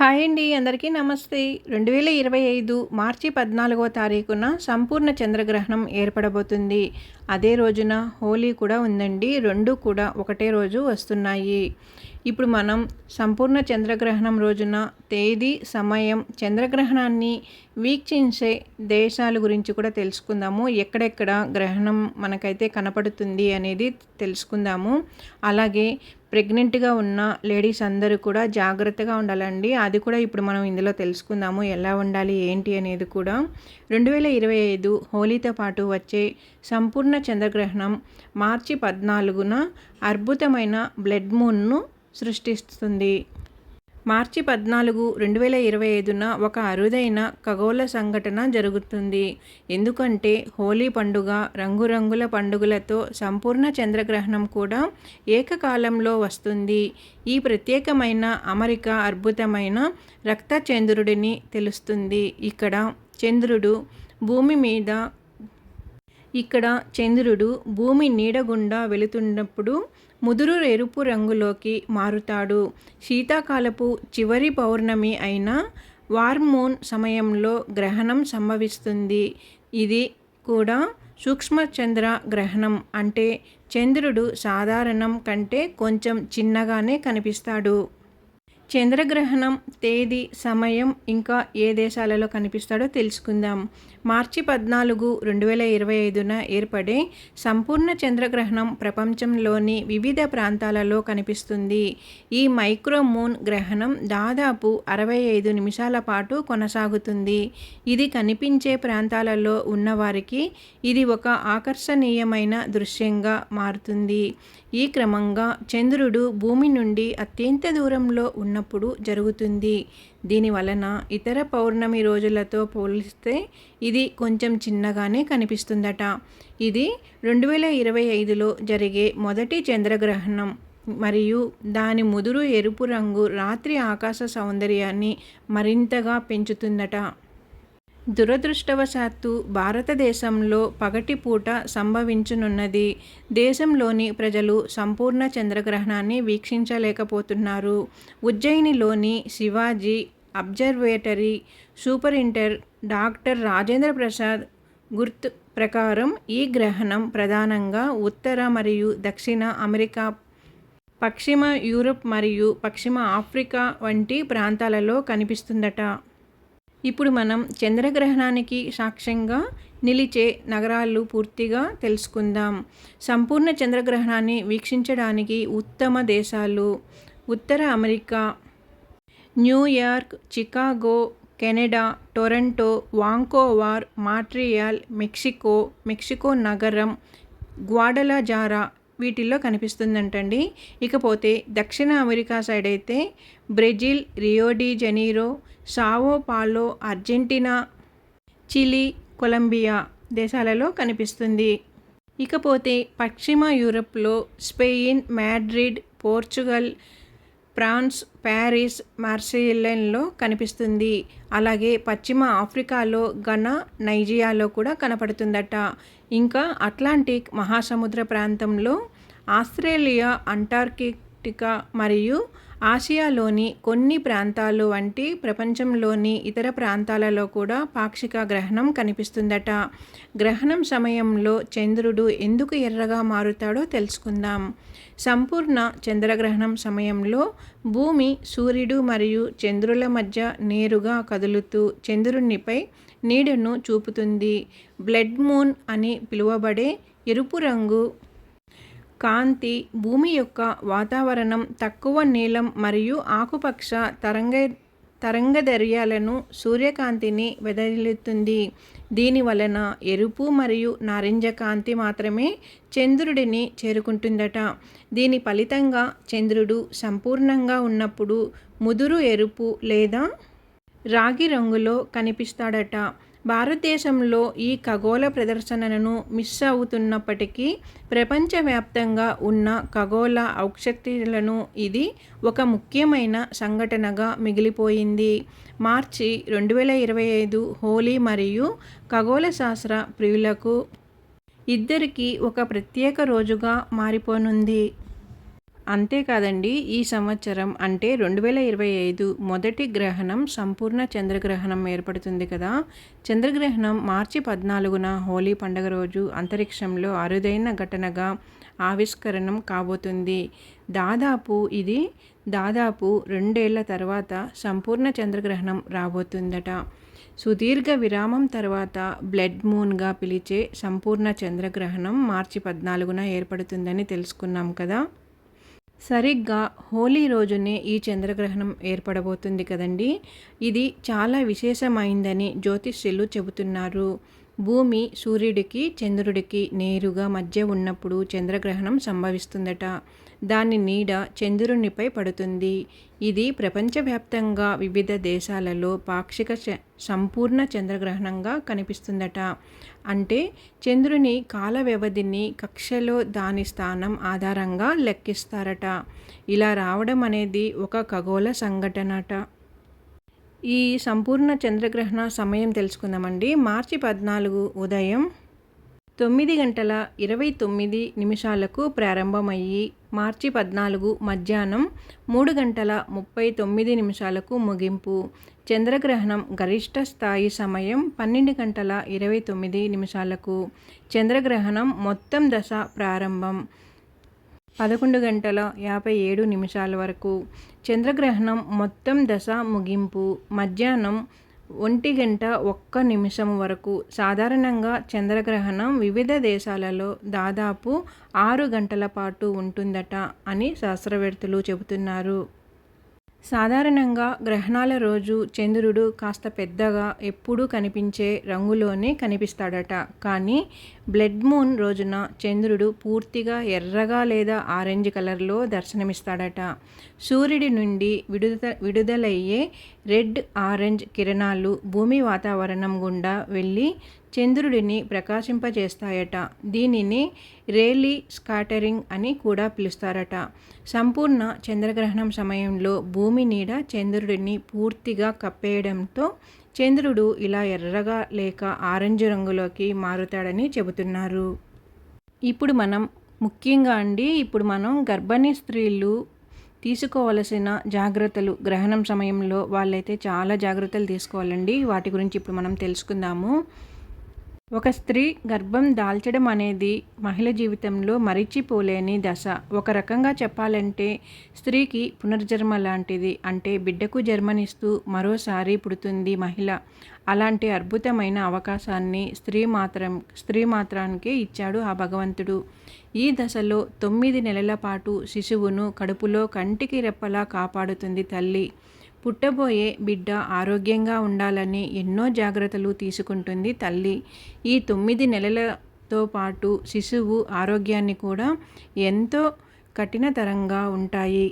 Hi అండి అందరికీ నమస్తే. రెండు వేల ఇరవై ఐదు మార్చి పద్నాలుగవ తారీఖున సంపూర్ణ చంద్రగ్రహణం ఏర్పడబోతుంది. అదే రోజున హోలీ కూడా ఉందండి. రెండు కూడా ఒకటే రోజు వస్తున్నాయి. ఇప్పుడు మనం సంపూర్ణ చంద్రగ్రహణం రోజున తేదీ సమయం చంద్రగ్రహణాన్ని వీక్షించే దేశాల గురించి కూడా తెలుసుకుందాము. ఎక్కడెక్కడ గ్రహణం మనకైతే కనపడుతుంది అనేది తెలుసుకుందాము. అలాగే ప్రెగ్నెంట్గా ఉన్న లేడీస్ అందరూ కూడా జాగ్రత్తగా ఉండాలండి. అది కూడా ఇప్పుడు మనం ఇందులో తెలుసుకుందాము. ఎలా ఉండాలి ఏంటి అనేది కూడా. రెండు వేల ఇరవై ఐదు హోలీతో పాటు వచ్చే సంపూర్ణ చంద్రగ్రహణం మార్చి పద్నాలుగున అద్భుతమైన బ్లడ్ మూన్ను సృష్టిస్తుంది. మార్చి పద్నాలుగు రెండు వేల ఇరవై ఐదున ఒక అరుదైన ఖగోళ సంఘటన జరుగుతుంది. ఎందుకంటే హోలీ పండుగ రంగురంగుల పండుగలతో సంపూర్ణ చంద్రగ్రహణం కూడా ఏకకాలంలో వస్తుంది. ఈ ప్రత్యేకమైన అమరిక అద్భుతమైన రక్త చంద్రుడిని తెలుస్తుంది. ఇక్కడ చంద్రుడు భూమి మీద ఇక్కడ చంద్రుడు భూమి నీడగుండా వెళుతున్నప్పుడు ముదురు ఎరుపు రంగులోకి మారుతాడు. శీతాకాలపు చివరి పౌర్ణమి అయిన వార్మూన్ సమయంలో గ్రహణం సంభవిస్తుంది. ఇది కూడా సూక్ష్మ చంద్ర గ్రహణం అంటే చంద్రుడు సాధారణం కంటే కొంచెం చిన్నగానే కనిపిస్తాడు. చంద్రగ్రహణం తేదీ సమయం ఇంకా ఏ దేశాలలో కనిపిస్తాడో తెలుసుకుందాం. మార్చి పద్నాలుగు రెండు వేల ఇరవై ఐదున ఏర్పడే సంపూర్ణ చంద్రగ్రహణం ప్రపంచంలోని వివిధ ప్రాంతాలలో కనిపిస్తుంది. ఈ మైక్రోమూన్ గ్రహణం దాదాపు అరవై ఐదు నిమిషాల పాటు కొనసాగుతుంది. ఇది కనిపించే ప్రాంతాలలో ఉన్నవారికి ఇది ఒక ఆకర్షణీయమైన దృశ్యంగా మారుతుంది. ఈ క్రమంగా చంద్రుడు భూమి నుండి అత్యంత దూరంలో ఉన్నప్పుడు జరుగుతుంది. దీని వలన ఇతర పౌర్ణమి రోజులతో పోలిస్తే ఇది కొంచెం చిన్నగానే కనిపిస్తుందట. ఇది రెండు వేల ఇరవై ఐదులో జరిగే మొదటి చంద్రగ్రహణం. మరియు దాని ముదురు ఎరుపు రంగు రాత్రి ఆకాశ సౌందర్యాన్ని మరింతగా పెంచుతుందట. దురదృష్టవశాత్తు భారతదేశంలో పగటిపూట సంభవించనున్నది. దేశంలోని ప్రజలు సంపూర్ణ చంద్రగ్రహణాన్ని వీక్షించలేకపోతున్నారు. ఉజ్జయినిలోని Shivaji observatory superintendent doctor Rajendra Prasad గుర్తు ప్రకారం ఈ గ్రహణం ప్రధానంగా ఉత్తర మరియు దక్షిణ అమెరికా పశ్చిమ యూరప్ మరియు పశ్చిమ ఆఫ్రికా వంటి ప్రాంతాలలో కనిపిస్తుందట. ఇప్పుడు మనం చంద్రగ్రహణానికి సాక్ష్యంగా నిలిచే నగరాలు పూర్తిగా తెలుసుకుందాం. సంపూర్ణ చంద్రగ్రహణాన్ని వీక్షించడానికి ఉత్తమ దేశాలు ఉత్తర America New York Chicago Canada Toronto Vancouver Montreal Mexico Mexico నగరం గ్వాడలజారా వీటిల్లో కనిపిస్తుందంటండి. ఇకపోతే దక్షిణ అమెరికా సైడ్ అయితే Brazil Rio de Janeiro Sao Paulo Argentina Chile Colombia దేశాలలో కనిపిస్తుంది. ఇకపోతే పశ్చిమ యూరప్లో Spain Madrid Portugal France Paris మార్సిలెన్లో కనిపిస్తుంది. అలాగే పశ్చిమ ఆఫ్రికాలో ఘనా నైజియాలో కూడా కనపడుతుందట. ఇంకా అట్లాంటిక్ మహాసముద్ర ప్రాంతంలో ఆస్ట్రేలియా అంటార్కిటికా మరియు ఆసియాలోని కొన్ని ప్రాంతాలు వంటి ప్రపంచంలోని ఇతర ప్రాంతాలలో కూడా పాక్షిక గ్రహణం కనిపిస్తుందట. గ్రహణం సమయంలో చంద్రుడు ఎందుకు ఎర్రగా మారుతాడో తెలుసుకుందాం. సంపూర్ణ చంద్రగ్రహణం సమయంలో భూమి సూర్యుడు మరియు చంద్రుల మధ్య నేరుగా కదులుతూ చంద్రునిపై నీడను చూపుతుంది. బ్లడ్ మూన్ అని పిలువబడే ఎరుపు రంగు కాంతి భూమి యొక్క వాతావరణం తక్కువ నీలం మరియు ఆకుపక్ష తరంగ తరంగదర్యాలను సూర్యకాంతిని వెదజల్లుతుంది. దీని వలన ఎరుపు మరియు నారింజ కాంతి మాత్రమే చంద్రుడిని చేరుకుంటుందట. దీని ఫలితంగా చంద్రుడు సంపూర్ణంగా ఉన్నప్పుడు ముదురు ఎరుపు లేదా రాగి రంగులో కనిపిస్తాడట. భారతదేశంలో ఈ ఖగోళ ప్రదర్శనను మిస్ అవుతున్నప్పటికీ ప్రపంచవ్యాప్తంగా ఉన్న ఖగోళ ఔక్షత్యులను ఇది ఒక ముఖ్యమైన సంఘటనగా మిగిలిపోయింది. మార్చి రెండు వేల ఇరవై ఐదు హోలీ మరియు ఖగోళ శాస్త్ర ప్రియులకు ఇద్దరికీ ఒక ప్రత్యేక రోజుగా మారిపోనుంది. అంతేకాదండి ఈ సంవత్సరం అంటే రెండు వేల ఇరవై ఐదు మొదటి గ్రహణం సంపూర్ణ చంద్రగ్రహణం ఏర్పడుతుంది కదా. చంద్రగ్రహణం మార్చి పద్నాలుగున హోలీ పండుగ రోజు అంతరిక్షంలో అరుదైన ఘటనగా ఆవిష్కరణం కాబోతుంది. దాదాపు ఇది దాదాపు రెండేళ్ళ తర్వాత సంపూర్ణ చంద్రగ్రహణం రాబోతుందట. సుదీర్ఘ విరామం తర్వాత బ్లడ్ మూన్గా పిలిచే సంపూర్ణ చంద్రగ్రహణం మార్చి పద్నాలుగున ఏర్పడుతుందని తెలుసుకున్నాం కదా. సరిగ్గా హోలీ రోజునే ఈ చంద్రగ్రహణం ఏర్పడబోతుంది కదండి. ఇది చాలా విశేషమైందని జ్యోతిష్యులు చెబుతున్నారు. భూమి సూర్యుడికి చంద్రుడికి నేరుగా మధ్య ఉన్నప్పుడు చంద్రగ్రహణం సంభవిస్తుందట. దాని నీడ చంద్రునిపై పడుతుంది. ఇది ప్రపంచవ్యాప్తంగా వివిధ దేశాలలో పాక్షిక సంపూర్ణ చంద్రగ్రహణంగా కనిపిస్తుందట. అంటే చంద్రుని కాల వ్యవధిని కక్షలో దాని స్థానం ఆధారంగా లెక్కిస్తారట. ఇలా రావడం అనేది ఒక ఖగోళ సంఘటనట. ఈ సంపూర్ణ చంద్రగ్రహణ సమయం తెలుసుకుందామండి. మార్చి పద్నాలుగు ఉదయం తొమ్మిది గంటల ఇరవై తొమ్మిది నిమిషాలకు ప్రారంభమయ్యి మార్చి పద్నాలుగు మధ్యాహ్నం మూడు గంటల ముప్పై తొమ్మిది నిమిషాలకు ముగింపు. చంద్రగ్రహణం గరిష్ట స్థాయి సమయం పన్నెండు గంటల ఇరవై తొమ్మిది నిమిషాలకు. చంద్రగ్రహణం మొత్తం దశ ప్రారంభం పదకొండు గంటల యాభై ఏడు నిమిషాల వరకు. చంద్రగ్రహణం మొత్తం దశ ముగింపు. మధ్యాహ్నం ఒంటి గంట ఒక్క నిమిషం వరకు సాధారణంగా చంద్రగ్రహణం వివిధ దేశాలలో దాదాపు ఆరు గంటల పాటు ఉంటుందట అని శాస్త్రవేత్తలు చెబుతున్నారు. సాధారణంగా గ్రహణాల రోజు చంద్రుడు కాస్త పెద్దగా ఎప్పుడూ కనిపించే రంగులోనే కనిపిస్తాడట. కానీ బ్లడ్ మూన్ రోజున చంద్రుడు పూర్తిగా ఎర్రగా లేదా ఆరెంజ్ కలర్లో దర్శనమిస్తాడట. సూర్యుడి నుండి విడుద విడుదలయ్యే రెడ్ ఆరెంజ్ కిరణాలు భూమి వాతావరణం గుండా వెళ్ళి చంద్రుడిని ప్రకాశింపజేస్తాయట. దీనిని రేలీ స్కాటరింగ్ అని కూడా పిలుస్తారట. సంపూర్ణ చంద్రగ్రహణం సమయంలో భూమి నీడ చంద్రుడిని పూర్తిగా కప్పేయడంతో చంద్రుడు ఇలా ఎర్రగా లేక ఆరెంజ్ రంగులోకి మారుతాడని చెబుతున్నారు. ఇప్పుడు మనం ముఖ్యంగా అండి ఇప్పుడు మనం గర్భిణీ స్త్రీలు తీసుకోవలసిన జాగ్రత్తలు గ్రహణం సమయంలో వాళ్ళైతే చాలా జాగ్రత్తలు తీసుకోవాలండి. వాటి గురించి ఇప్పుడు మనం తెలుసుకుందాము. ఒక స్త్రీ గర్భం దాల్చడం అనేది మహిళ జీవితంలో మరిచిపోలేని దశ. ఒక రకంగా చెప్పాలంటే స్త్రీకి పునర్జన్మ లాంటిది. అంటే బిడ్డకు జన్మనిస్తూ మరోసారి పుడుతుంది మహిళ. అలాంటి అద్భుతమైన అవకాశాన్ని స్త్రీ మాత్రం స్త్రీ మాత్రానికే ఇచ్చాడు ఆ భగవంతుడు. ఈ దశలో తొమ్మిది నెలల పాటు శిశువును కడుపులో కంటికి రెప్పలా కాపాడుతుంది తల్లి. పుట్టబోయే బిడ్డ ఆరోగ్యంగా ఉండాలని ఎన్నో జాగ్రత్తలు తీసుకుంటుంది తల్లి. ఈ తొమ్మిది నెలలతో పాటు శిశువు ఆరోగ్యాన్ని కూడా ఎంతో కఠినతరంగా ఉంటాయి.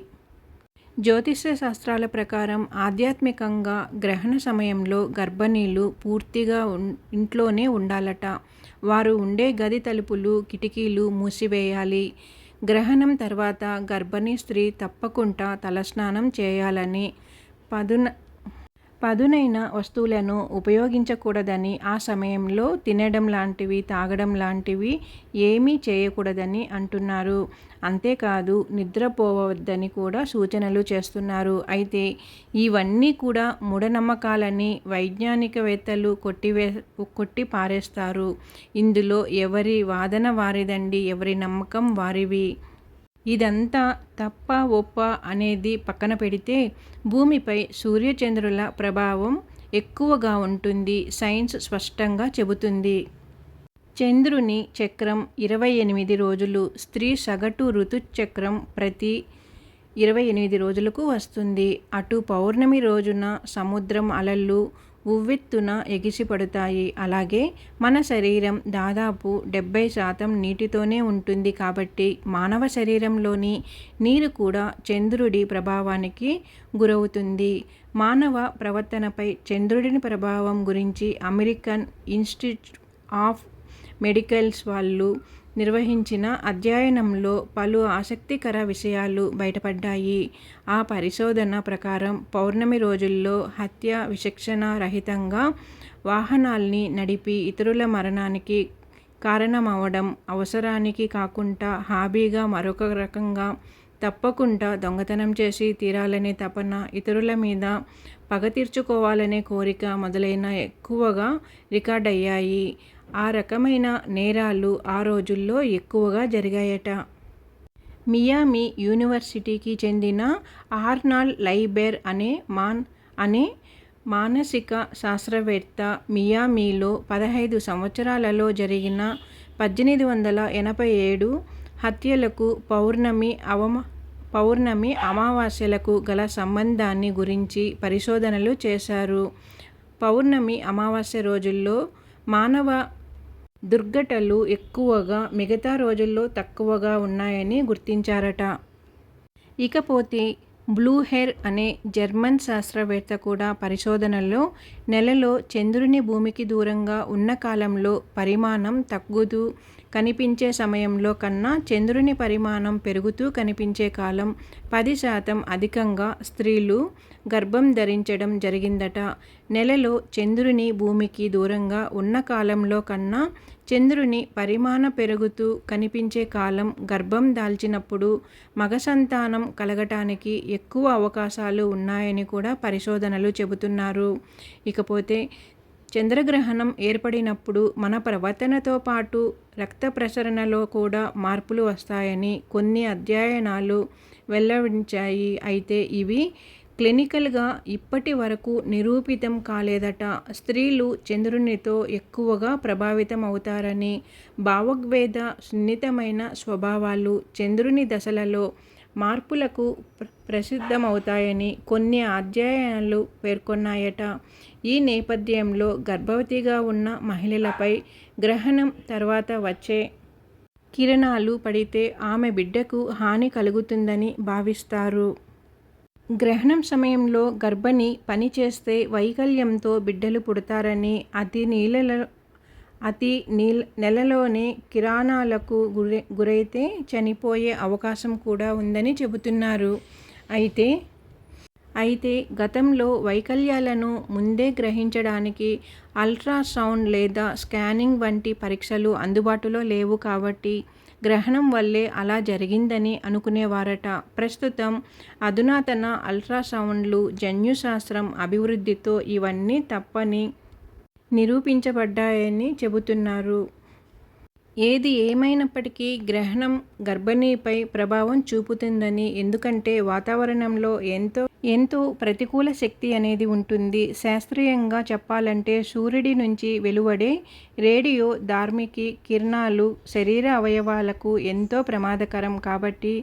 జ్యోతిష్య శాస్త్రాల ప్రకారం ఆధ్యాత్మికంగా గ్రహణ సమయంలో గర్భిణీలు పూర్తిగా ఇంట్లోనే ఉండాలట. వారు ఉండే గది తలుపులు కిటికీలు మూసివేయాలి. గ్రహణం తర్వాత గర్భిణీ స్త్రీ తప్పకుండా తలస్నానం చేయాలని పదున పదునైన వస్తువులను ఉపయోగించకూడదని ఆ సమయంలో తినడం లాంటివి తాగడం లాంటివి ఏమీ చేయకూడదని అంటున్నారు. అంతేకాదు నిద్రపోవద్దని కూడా సూచనలు చేస్తున్నారు. అయితే ఇవన్నీ కూడా మూఢనమ్మకాలని వైజ్ఞానికవేత్తలు కొట్టివే కొట్టి పారేస్తారు. ఇందులో ఎవరి వాదన వారిదండి ఎవరి నమ్మకం వారివి. ఇదంతా తప్ప ఒప్ప అనేది పక్కన పెడితే భూమిపై సూర్యచంద్రుల ప్రభావం ఎక్కువగా ఉంటుంది సైన్స్ స్పష్టంగా చెబుతుంది. చంద్రుని చక్రం ఇరవై ఎనిమిది రోజులు స్త్రీ సగటు ఋతుచక్రం ప్రతి ఇరవై ఎనిమిది రోజులకు వస్తుంది. అటు పౌర్ణమి రోజున సముద్రం అలలు ఉవ్వెత్తున ఎగిసిపడతాయి. అలాగే మన శరీరం దాదాపు డెబ్బై శాతం నీటితోనే ఉంటుంది కాబట్టి మానవ శరీరంలోని నీరు కూడా చంద్రుడి ప్రభావానికి గురవుతుంది. మానవ ప్రవర్తనపై చంద్రుడిని ప్రభావం గురించి అమెరికన్ ఇన్స్టిట్యూట్ ఆఫ్ మెడికల్స్ వాళ్ళు నిర్వహించిన అధ్యయనంలో పలు ఆసక్తికర విషయాలు బయటపడ్డాయి. ఆ పరిశోధన ప్రకారం పౌర్ణమి రోజుల్లో హత్య విచక్షణ రహితంగా వాహనాల్ని నడిపి ఇతరుల మరణానికి కారణమవడం అవసరానికి కాకుండా హాబీగా మరొక రకంగా తప్పకుండా దొంగతనం చేసి తీరాలనే తపన ఇతరుల మీద పగ తీర్చుకోవాలనే కోరిక మొదలైన ఎక్కువగా రికార్డ్ అయ్యాయి ఆ రకమైన నేరాలు ఆ రోజుల్లో ఎక్కువగా జరిగాయట. మియామి యూనివర్సిటీకి చెందిన ఆర్నాల్ లైబెర్ అనే మాన్ అనే మానసిక శాస్త్రవేత్త మియామిలో పదహైదు సంవత్సరాలలో జరిగిన పద్దెనిమిది వందల ఎనభై ఏడు హత్యలకు పౌర్ణమి అవమ పౌర్ణమి అమావాస్యలకు గల సంబంధాన్ని గురించి పరిశోధనలు చేశారు. పౌర్ణమి అమావాస్య రోజుల్లో మానవ దుర్ఘటలు ఎక్కువగా మిగతా రోజుల్లో తక్కువగా ఉన్నాయని గుర్తించారట. ఇకపోతే బ్లూ హెయిర్ అనే జర్మన్ శాస్త్రవేత్త కూడా పరిశోధనల్లో నెలలో చంద్రుని భూమికి దూరంగా ఉన్న కాలంలో పరిమాణం తగ్గుతూ కనిపించే సమయంలో కన్నా చంద్రుని పరిమాణం పెరుగుతూ కనిపించే కాలం పది శాతం అధికంగా స్త్రీలు గర్భం ధరించడం జరిగిందట. నెలలో చంద్రుని భూమికి దూరంగా ఉన్న కాలంలో కన్నా చంద్రుని పరిమాణ పెరుగుతూ కనిపించే కాలం గర్భం దాల్చినప్పుడు మగ సంతానం కలగటానికి ఎక్కువ అవకాశాలు ఉన్నాయని కూడా పరిశోధనలు చెబుతున్నారు. ఇకపోతే చంద్రగ్రహణం ఏర్పడినప్పుడు మన ప్రవర్తనతో పాటు రక్త ప్రసరణలో కూడా మార్పులు వస్తాయని కొన్ని అధ్యయనాలు వెల్లడించాయి. అయితే ఇవి క్లినికల్గా ఇప్పటి వరకు నిరూపితం కాలేదట. స్త్రీలు చంద్రునితో ఎక్కువగా ప్రభావితం అవుతారని భావోద్వేద సున్నితమైన స్వభావాలు చంద్రుని దశలలో మార్పులకు ప్రసిద్ధమవుతాయని కొన్ని అధ్యయనాలు పేర్కొన్నాయట. ఈ నేపథ్యంలో గర్భవతిగా ఉన్న మహిళలపై గ్రహణం తర్వాత వచ్చే కిరణాలు పడితే ఆమె బిడ్డకు హాని కలుగుతుందని భావిస్తారు. గ్రహణం సమయంలో గర్భిణి పనిచేస్తే వైకల్యంతో బిడ్డలు పుడతారని అతి నీళ్ళలో అతి నీళ్ళ నెలలోనే కిరాణాలకు గురై గురైతే చనిపోయే అవకాశం కూడా ఉందని చెబుతున్నారు. అయితే అయితే గతంలో వైకల్యాలను ముందే గ్రహించడానికి అల్ట్రాసౌండ్ లేదా స్కానింగ్ వంటి పరీక్షలు అందుబాటులో లేవు కాబట్టి గ్రహణం వల్లే అలా జరిగిందని అనుకునేవారట. ప్రస్తుతం అధునాతన అల్ట్రాసౌండ్లు జన్యుశాస్త్రం అభివృద్ధితో ఇవన్నీ తప్పని నిరూపించబడ్డాయని చెబుతున్నారు. ఏది ఏమైనప్పటికీ గ్రహణం గర్భిణీపై ప్రభావం చూపుతుందని ఎందుకంటే వాతావరణంలో ఎంతో ఎంతో ప్రతికూల శక్తి అనేది ఉంటుంది. శాస్త్రీయంగా చెప్పాలంటే సూర్యుడి నుంచి వెలువడే రేడియో ధార్మికి కిరణాలు శరీర అవయవాలకు ఎంతో ప్రమాదకరం. కాబట్టి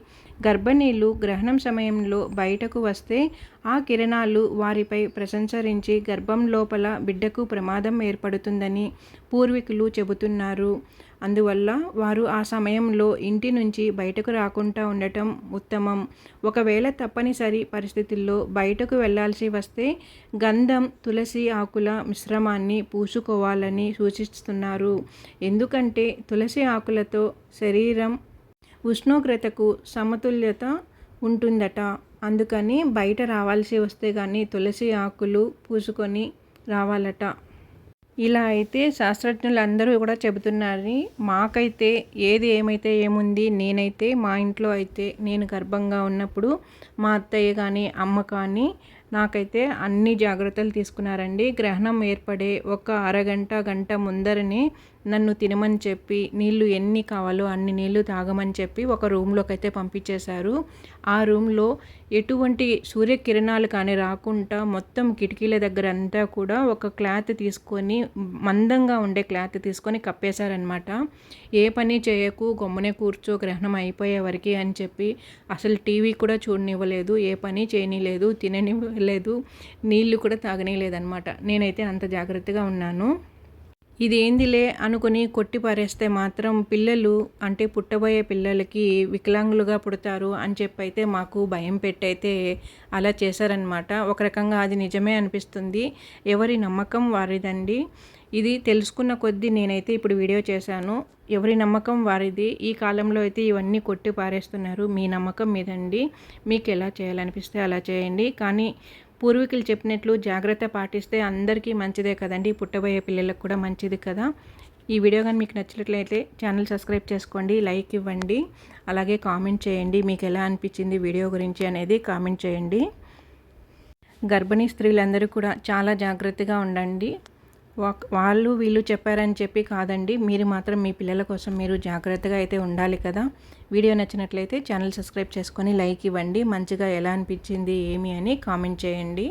గర్భిణీలు గ్రహణం సమయంలో బయటకు వస్తే ఆ కిరణాలు వారిపై ప్రశంసరించి గర్భం లోపల బిడ్డకు ప్రమాదం ఏర్పడుతుందని పూర్వీకులు చెబుతున్నారు. అందువల్ల వారు ఆ సమయంలో ఇంటి నుంచి బయటకు రాకుండా ఉండటం ఉత్తమం. ఒకవేళ తప్పనిసరి పరిస్థితుల్లో బయటకు వెళ్ళాల్సి వస్తే గంధం తులసి ఆకుల మిశ్రమాన్ని పూసుకోవాలని సూచిస్తున్నారు. ఎందుకంటే తులసి ఆకులతో శరీరం ఉష్ణోగ్రతకు సమతుల్యత ఉంటుందట. అందుకని బయట రావాల్సి వస్తే కానీ తులసి ఆకులు పూసుకొని రావాలట. ఇలా అయితే శాస్త్రజ్ఞులు అందరూ కూడా చెబుతున్నారని మాకైతే ఏది ఏమైతే ఏముంది నేనైతే మా ఇంట్లో అయితే నేను గర్భంగా ఉన్నప్పుడు మా అత్తయ్య కానీ అమ్మ కానీ నాకైతే అన్ని జాగ్రత్తలు తీసుకున్నారండి. గ్రహణం ఏర్పడే ఒక అరగంట గంట ముందరనే నన్ను తినమని చెప్పి నీళ్ళు ఎన్ని కావాలో అన్ని నీళ్ళు తాగమని చెప్పి ఒక రూమ్లోకి అయితే పంపించేశారు. ఆ రూమ్లో ఎటువంటి సూర్యకిరణాలు కానీ రాకుండా మొత్తం కిటికీల దగ్గర అంతా కూడా ఒక క్లాత్ తీసుకొని మందంగా ఉండే క్లాత్ తీసుకొని కప్పేశారనమాట ఏ పని చేయకు గమ్మునే కూర్చో గ్రహణం అయిపోయే వరకు అని చెప్పి అసలు టీవీ కూడా చూడనివ్వలేదు ఏ పని చేయనిలేదు తిననివ్వలేదు నీళ్ళు కూడా తాగనిలేదనమాట నేనైతే అంత జాగ్రత్తగా ఉన్నాను. ఇది ఏందిలే అనుకుని కొట్టి పారేస్తే మాత్రం పిల్లలు అంటే పుట్టబోయే పిల్లలకి వికలాంగులుగా పుడతారు అని చెప్పి అయితే మాకు భయం పెట్టయితే అలా చేశారనమాట ఒక రకంగా అది నిజమే అనిపిస్తుంది. ఎవరి నమ్మకం వారిదండి. ఇది తెలుసుకున్న కొద్దీ నేనైతే ఇప్పుడు వీడియో చేశాను. ఎవరి నమ్మకం వారిది. ఈ కాలంలో అయితే ఇవన్నీ కొట్టి పారేస్తున్నారు. మీ నమ్మకం మీదండి. మీకు ఎలా చేయాలనిపిస్తే అలా చేయండి. కానీ పూర్వీకులు చెప్పినట్లు జాగ్రత్త పాటిస్తే అందరికీ మంచిదే కదండి. పుట్టబోయే పిల్లలకు కూడా మంచిది కదా. ఈ వీడియో కానీ మీకు నచ్చినట్లయితే ఛానల్ సబ్స్క్రైబ్ చేసుకోండి లైక్ ఇవ్వండి అలాగే కామెంట్ చేయండి. మీకు ఎలా అనిపించింది వీడియో గురించి అనేది కామెంట్ చేయండి. గర్భిణీ స్త్రీలందరూ కూడా చాలా జాగ్రత్తగా ఉండండి. వాళ్ళు వీళ్ళు చెప్పారని చెప్పి కాదండి. మీరు మాత్రం మీ పిల్లల కోసం మీరు జాగ్రత్తగా అయితే ఉండాలి కదా. వీడియో నచ్చినట్లయితే ఛానల్ సబ్స్క్రైబ్ చేసుకొని లైక్ ఇవ్వండి. మంచిగా ఎలా అనిపించింది ఏమి అని కామెంట్ చేయండి.